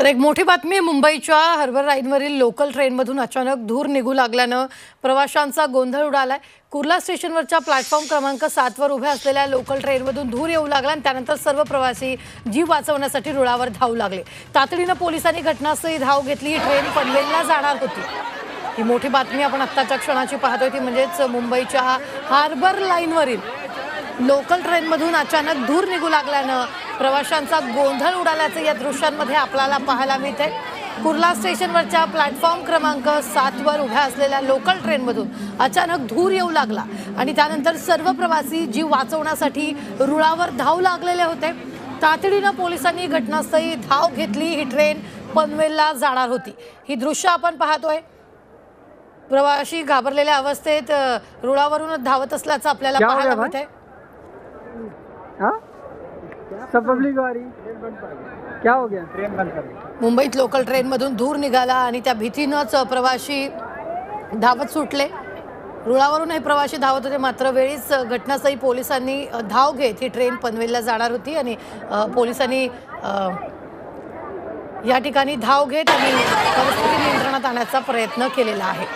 तर एक मोठी बातमी मुंबईच्या हर्बर लाईनवरील लोकल ट्रेनमधून अचानक धूर निघू लागल्यानं प्रवाशांचा गोंधळ उडालाय. कुर्ला स्टेशनवरच्या प्लॅटफॉर्म क्रमांक सातवर उभ्या असलेल्या लोकल ट्रेनमधून धूर येऊ लागला आणि त्यानंतर सर्व प्रवासी जीव वाचवण्यासाठी रुळावर धावू लागले. तातडीनं पोलिसांनी घटनास्थळी धाव घेतली ही ट्रेन पनवेलला जाणार होती. ही मोठी बातमी आपण आत्ताच्या क्षणाची पाहतोय ती म्हणजेच मुंबईच्या हार्बर लाईनवरील लोकल ट्रेनमधून अचानक धूर निघू लागल्यानं प्रवाशांचा गोंधळ उडाल्याचं या दृश्यांमध्ये आपल्याला पाहायला मिळते कुर्ला स्टेशनवरच्या प्लॅटफॉर्म क्रमांक सातवर उभ्या असलेल्या लोकल ट्रेनमधून अचानक धूर येऊ लागला आणि त्यानंतर सर्व प्रवासी जीव वाचवण्यासाठी रुळावर धाव लागलेले होते. तातडीनं पोलिसांनी घटनास्थळी धाव घेतली. ही ट्रेन पनवेलला जाणार होती. ही दृश्य आपण पाहतोय. प्रवासी घाबरलेल्या अवस्थेत अ, रुळावरूनच धावत असल्याचं आपल्याला हो पाहायला? मिळतंय. हाँ? सब पब्लिक आ रही क्या हो गया? ट्रेन बंद कर मुंबईत लोकल ट्रेनमधून धूर निघाला आणि त्या भीतीनंच प्रवासी धावत सुटले. रुळावरून हे प्रवासी धावत होते मात्र वेळीच घटनास्थळी पोलिसांनी धाव घेत ही ट्रेन पनवेलला जाणार होती आणि पोलिसांनी या ठिकाणी धाव घेत आणि परिस्थिती नियंत्रणात आणण्याचा प्रयत्न केलेला आहे.